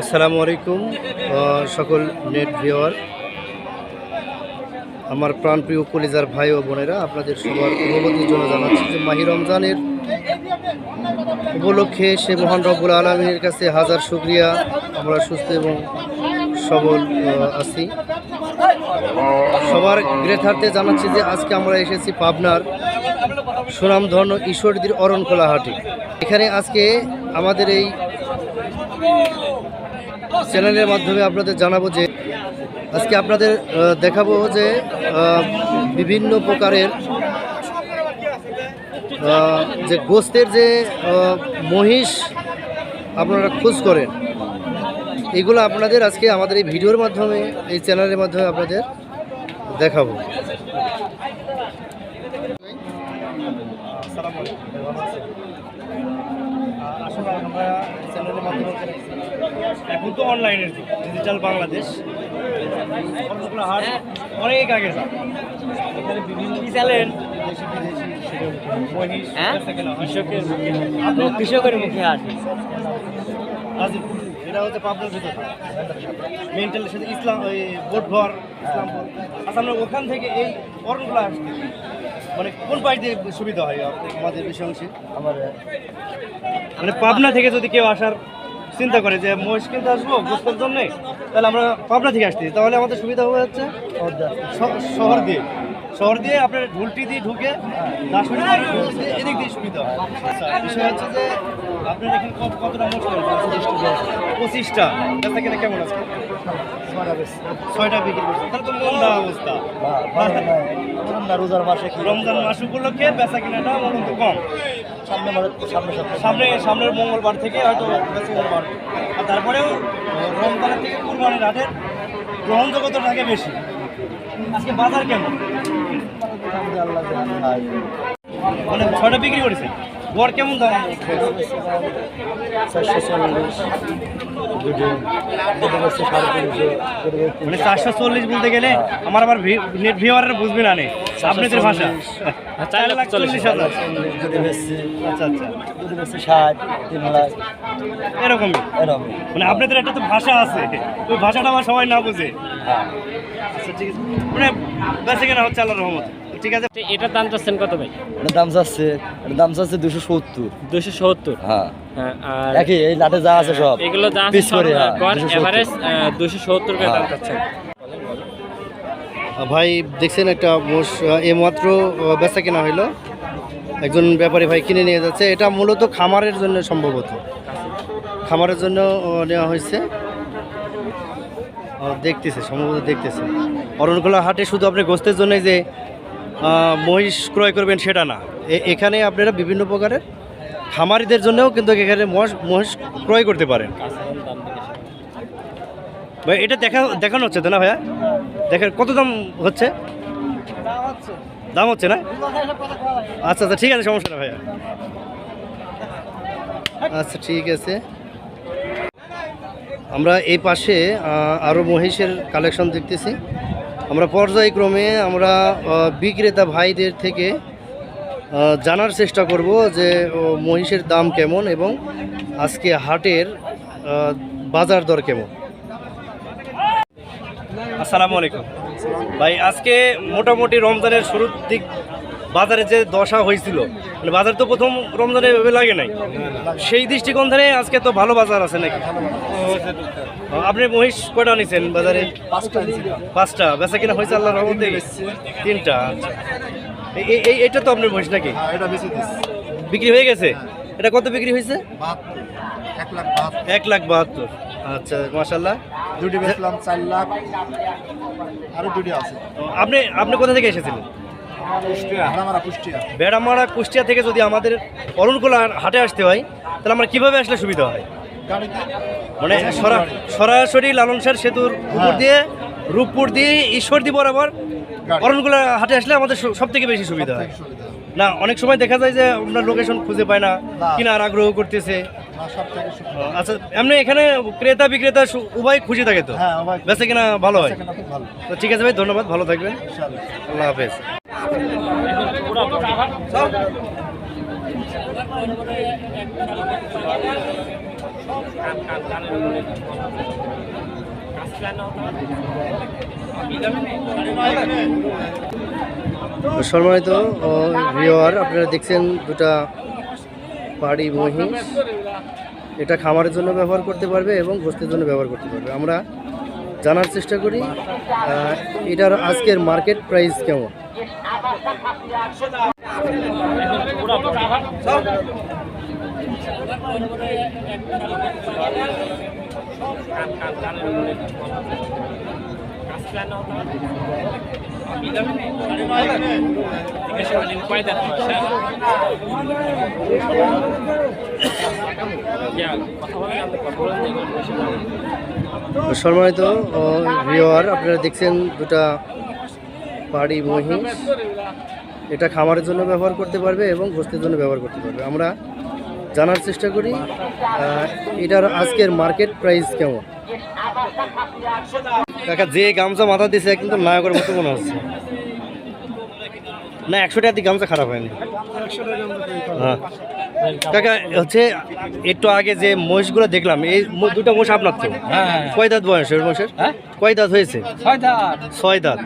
আসসালামু আলাইকুম সকল নেট ভিওয়ার আমার প্রাণপ্রিয় কলিজার ভাই ও বোনেরা, আপনাদের সবার অবগতির জন্য জানাচ্ছি যে মাহি রমজানের উপলক্ষে সে মহান রব্বুল আলমীর কাছে হাজার শুক্রিয়া। আমরা সুস্থ এবং সবল আছি। সবার গ্রেথার্থে জানাচ্ছি যে আজকে আমরা এসেছি পাবনার সুনামধন্য ঈশ্বরদীর অরণখোলা হাটে এখানে আজকে আমাদের এই চ্যানেলের মাধ্যমে আপনাদের জানাব যে আজকে আপনাদের দেখাবো যে বিভিন্ন প্রকারের যে গোস্তের যে মহিষ আপনারা খোঁজ করেন, এগুলো আপনাদের আজকে আমাদের এই ভিডিওর মাধ্যমে, এই চ্যানেলের মাধ্যমে আপনাদের দেখাবো। চ্যানেলের মাধ্যমে এখন তো অনলাইনের ডিজিটাল বাংলাদেশ। হাট অনেক আগে যা। এখানে বিভিন্ন হ্যাঁ? হয়। কৃষকের মুখে কৃষকের মুখে এটা হচ্ছে পাবনার ভিতরে। মেন্টালের সাথে ইসলাম ওই বোটঘর ইসলামপুর। আচ্ছা আমরা ওখান থেকে এই অরণগুলো আসতে মানে কোন পাশ দিয়ে সুবিধা হয় আমাদের বেশি অংশে আমার মানে পাবনা থেকে যদি কেউ আসার চিন্তা করে যে মহিষ কিনতে আসব গোস্তের জন্য তাহলে আমরা পাবনা থেকে আসছি। তাহলে আমাদের সুবিধা হবে হচ্ছে শ- শহর দিয়ে। শহর দিয়ে আপনার ঢুলটি দিয়ে ঢুকে এদিক দিয়ে সুবিধা হয়। আচ্ছা বিষয় হচ্ছে যে আপনার এখানে কত- কতটা মোট পঁচিশটা। কিনা কেমন আছে? ছয়টা বিক্রি করছে। তাহলে তো মন্দা অবস্থা। রোজার মাসে রমজান মাস উপলক্ষে বেচা কিনাটা মূলত কম। সামনে মানে সামনে সামনে সামনের মঙ্গলবার থেকে হয়তো বেশিবার বাড়বে। আর তারপরেও রমজানের থেকে কুরবানির রাতের গ্রহণযোগ্যতা থাকে বেশি। আজকে বাজার কেমন? মানে ছয়টা বিক্রি করেছে? গড় কেমন দাম মানে চারশো চল্লিশ বলতে গেলে আমার আবার নেট ভিওয়ারের বুঝবে না নেই আপনাদের ভাষা। চার লাখ চল্লিশ। হাজার চল্লিশ দুটো বেশি আচ্ছা আচ্ছা। ষাট তিন লাখ এরকমই। এরকম মানে আপনাদের একটা তো ভাষা আছে। ওই ভাষাটা আমার সবাই না বুঝে। হ্যাঁ। আচ্ছা ঠিক আছে। মানে বেঁচে কেনা হচ্ছে আল্লাহ রহমত। ঠিক আছে? এটার দাম চাচ্ছেন কত ভাই? এটার দাম চাচ্ছে এটার দাম চাচ্ছে দুশো সত্তর। দুশো সত্তর? হ্যাঁ। আর একই এই লাটে যা আছে সব। এগুলো যা পিস করে গড় 270 এভারেজ দুশো সত্তর। করে দাম। চাচ্ছেন। ভাই দেখছেন একটা মোষ এইমাত্র বেচা কেনা হইল। একজন ব্যাপারী ভাই কিনে নিয়ে যাচ্ছে। এটা মূলত খামারের জন্য সম্ভবত। খামারের জন্য নেওয়া হয়েছে। দেখতেছে সম্ভবত দেখতেছে। অরণখোলা হাটে শুধু আপনি গোস্তের জন্য যে মহিষ ক্রয় করবেন সেটা না। এখানে আপনারা বিভিন্ন প্রকারের খামারিদের জন্যও কিন্তু এখানে মহিষ ক্রয় করতে পারেন। ভাই, এটা দেখা, দেখানো হচ্ছে তো না ভাইয়া? দেখেন কত দাম হচ্ছে? দাম হচ্ছে না? আচ্ছা আচ্ছা ঠিক আছে, সমস্যা না ভাইয়া। আচ্ছা ঠিক আছে। আমরা এই পাশে আরও মহিষের কালেকশন দেখতেছি। আমরা পর্যায়ক্রমে আমরা বিক্রেতা ভাইদের থেকে জানার চেষ্টা করব যে ও, মহিষের দাম কেমন এবং আজকে হাটের বাজার দর কেমন। আসসালামু আলাইকুম। ভাই আজকে মোটামুটি রমজানের শুরুর দিক বাজারে যে দশা হয়েছিল মানে বাজার তো প্রথম রমজানে লাগে নাই। সেই দৃষ্টিকোণ ধরে আজকে তো ভালো বাজার আছে নাকি? আপনি মহিষ কয়টা নিছেন বাজারে? পাঁচটা। বেচা কিনা হয়েছে আল্লাহ রহমতে? তিনটা আচ্ছা। এই- এটা তো আপনার মহিষ নাকি? এটা বেশি বিক্রি হয়ে গেছে? এটা কত বিক্রি হয়েছে? এক লাখ বাহাত্তর। আচ্ছা মাসাল্লাহ দুটি বেচলাম চার লাখ। আরও দুটি আছে। আপনি আপনি কোথা থেকে এসেছিলেন? কুষ্টিয়া বেড়ামারা কুষ্টিয়া। থেকে যদি আমাদের অরুণকুলা হাটে আসতে হয় তাহলে আমরা কীভাবে আসলে সুবিধা হয়? মানে সরা- সরাসরি লালন শাহ সেতুর উপর দিয়ে রূপপুর দিয়ে ঈশ্বরদী বরাবর গাড়ি। অরণকুলা হাটে আসলে আমাদের সব থেকে বেশি সুবিধা হয়। না অনেক সময় দেখা যায় যে আমরা লোকেশন খুঁজে পায় না। কিনার আগ্রহ করতেছে। আচ্ছা এমনি এখানে ক্রেতা বিক্রেতা সু- উভয় খুঁজে থাকে তো? হ্যাঁ বেচে কিনা ভালো হয়? তো ঠিক আছে ভাই ধন্যবাদ ভালো থাকবেন। আল্লাহ হাফেজ। সম্মানিত ভিওয়ার আপনারা দেখছেন দুটা পাড়ি মহিষ। এটা খামারের জন্য ব্যবহার করতে পারবে এবং গোস্তের জন্য ব্যবহার করতে পারবে। আমরা জানার চেষ্টা করি এটার আজকের মার্কেট প্রাইস কেমন? সম্মানিত ভিওয়ার আপনারা দেখছেন দুটা পাড়ি মহিষ। এটা খামারের জন্য ব্যবহার করতে পারবে এবং গোস্তের জন্য ব্যবহার করতে পারবে। আমরা জানার চেষ্টা করি। এটার আজকের মার্কেট প্রাইস কেমন? কাকা যে গামছা মাথা দিছে কিন্তু নায়কের মতো মনে হচ্ছে। না একশো টাকা দিয়ে গামছা খারাপ হয়নি। হ্যাঁ। কাকা হচ্ছে একটু আগে যে মহিষগুলো দেখলাম এই ম- দুটো মোষ আপনার তো? হ্যাঁ কয় দাঁত বয়স মোষের হ্যাঁ? কয় দাঁত হয়েছে? ছয় দাঁত।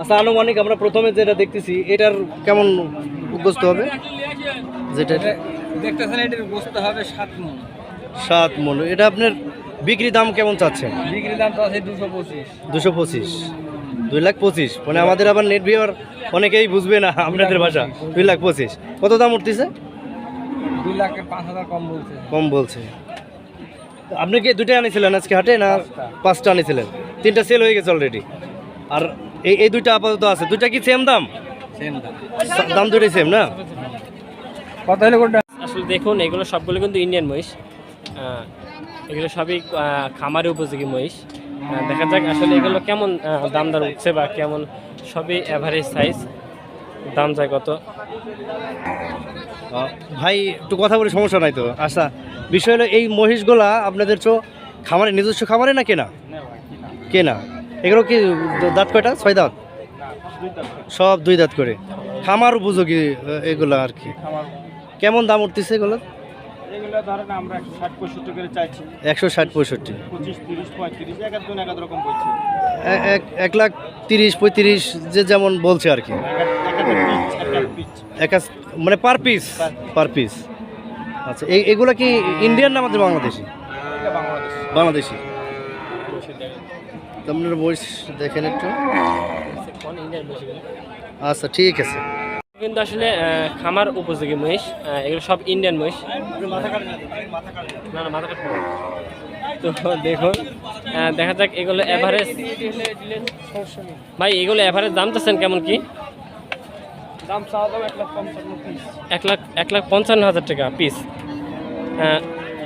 আচ্ছা আনুমানিক আমরা প্রথমে যেটা দেখতেছি এটার কেমন উপস্থ হবে? যেটা দেখতেছেন এটির বসতে হবে সাত মন। সাত মন। এটা আপনার বিক্রি দাম কেমন চাচ্ছেন? বিক্রি দাম তো আছে দুশো পঁচিশ। দুশো পঁচিশ। দুই লাখ পঁচিশ। মানে আমাদের আবার নেট ভিওর অনেকেই বুঝবে না আপনাদের ভাষা। দুই লাখ পঁচিশ। কত দাম উঠতেছে? দুই লাখের পাঁচ হাজার কম বলছে। কম বলছে। আপনি কি দুটো আনিছিলেন আজকে হাটে না পাঁচটা। আনিছিলেন? তিনটা সেল হয়ে গেছে অলরেডি আর এই এই দুইটা আপাতত আছে। দুইটা কি সেম দাম? সেম দাম। দাম দুটোই সেম না? কত হলে কোনটা? আসলে দেখুন এগুলো সবগুলো কিন্তু ইন্ডিয়ান মহিষ। এগুলো সবই খামারে উপযোগী মহিষ। দেখা যাক আসলে এগুলো কেমন দাম দর উঠছে বা কেমন সবই অ্যাভারেজ সাইজ দাম যায় কত? ভাই একটু কথা বলে সমস্যা নাই তো। আচ্ছা বিষয় হলো এই মহিষগুলা আপনাদের তো খামারে নিজস্ব খামারে না কেনা? কেনা। এগুলো কি দাঁত কয়টা? ছয় দাঁত? সব দুই দাঁত করে। খামার উপযোগী এগুলো আর কি। কেমন দাম উঠতেছে এগুলো? এগুলো ধরেন আমরা একশো ষাট পঁয়ষট্টি করে চাইছি। একশো ষাট পঁয়ষট্টি। পঁচিশ তিরিশ পঁয়ত্রিশ এক একজন এক এক রকম বলছে। এক এক লাখ তিরিশ পঁয়ত্রিশ যে যেমন বলছে আর কি। একা মানে পার পিস? Per piece. আচ্ছা এগুলো কি ইন্ডিয়ান না আমাদের বাংলাদেশি? বাংলাদেশ। আপনারা বয়স দেখেন একটু। আচ্ছা ঠিক আছে। কিন্তু আসলে খামার উপযোগী মহিষ এগুলো সব ইন্ডিয়ান মহিষ। না না মাথা কাটবো তো দেখুন দেখা যাক এগুলো অ্যাভারেজ ভাই এগুলো অ্যাভারেজ দাম চাচ্ছেন কেমন কি? এক লাখ এক লাখ পঞ্চান্ন হাজার টাকা পিস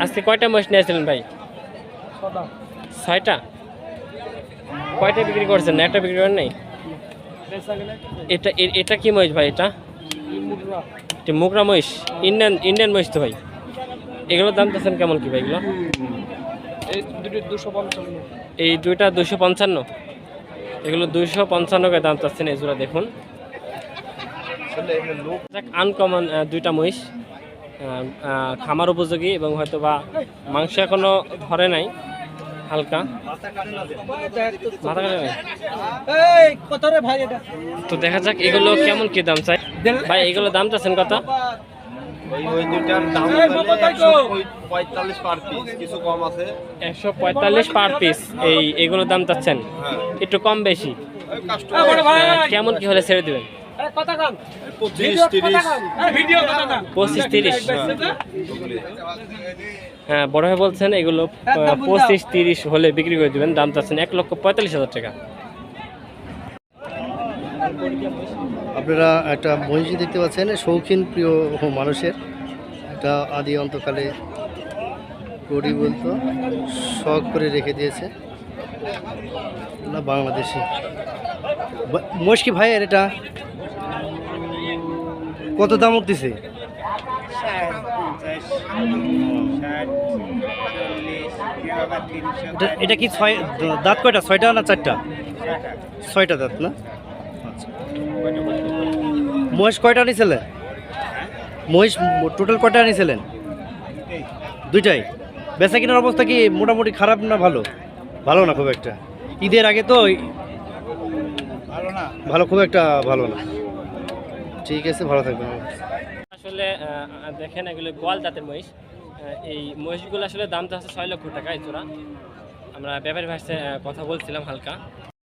আজকে কয়টা মহিষ নিয়েছিলেন ভাই? ছয়টা? কয়টা বিক্রি করছেন? একটা বিক্রি করেন নাই? এটা এটা কি মহিষ ভাই এটা? এটা মুগরা মহিষ। ইন্ডিয়ান ইন্ডিয়ান মহিষ তো ভাই। এগুলোর দাম চাচ্ছেন কেমন কি ভাই এগুলো? এই দুইটা দুশো পঞ্চান্ন? এগুলো দুইশো পঞ্চান্ন করে দাম চাচ্ছেন এই জোড়া দেখুন। আনকমন দুইটা মহিষ খামার উপযোগী এবং হয়তো বা মাংস এখনও ধরে নাই। হালকা। মাথা কাটে নাই এই কত রে ভাই এটা? তো দেখা যাক এগুলো কেমন কি দাম চাই? ভাই এগুলো দাম চাচ্ছেন কত? ওই দুইটার দাম এই বাবা, তাই তো। পঁয়তাল্লিশ পার পিস কিছু কম আছে। একশো পঁয়তাল্লিশ পার পিস এই এগুলো দাম চাচ্ছেন? একটু কম বেশি। কেমন কি হলে ছেড়ে দিবেন? পঁচিশ তিরিশ। হ্যাঁ বড় ভাই বলছেন এগুলো বুঝলাম। পঁচিশ তিরিশ হলে বিক্রি করে দিবেন দাম চাচ্ছেন এক লক্ষ পঁয়তাল্লিশ হাজার টাকা। আপনারা একটা মহিষী দেখতে পাচ্ছেন শৌখিন প্রিয় মানুষের। এটা আদি অন্তকালে করি বলতো শখ করে রেখে দিয়েছে। না বাংলাদেশি। মহিষ কি ভাইয়ের এটা কত দাম উঠতেছে এটা- কি ছয় দাঁত কয়টা? ছয়টা না চারটা? ছয়টা। দাঁত না? আচ্ছা। মহেশ কয়টা নিয়েছিলেন মহেশ টোটাল কয়টা নিয়েছিলেন দুইটাই। বেচা কেনার অবস্থা কি মোটামুটি খারাপ না ভালো? ভালো না খুব একটা? ঈদের আগে তো ভালো না। ভালো খুব একটা ভালো না। ঠিক আছে ভালো থাকবেন। আসলে দেখেন এগুলো গোয়াল জাতের মহিষ। এই মহিষগুলো আসলে দাম তো আছে ছয় লক্ষ টাকা এই জোড়া। আমরা ব্যাপারী ভাষায় কথা বলছিলাম হালকা।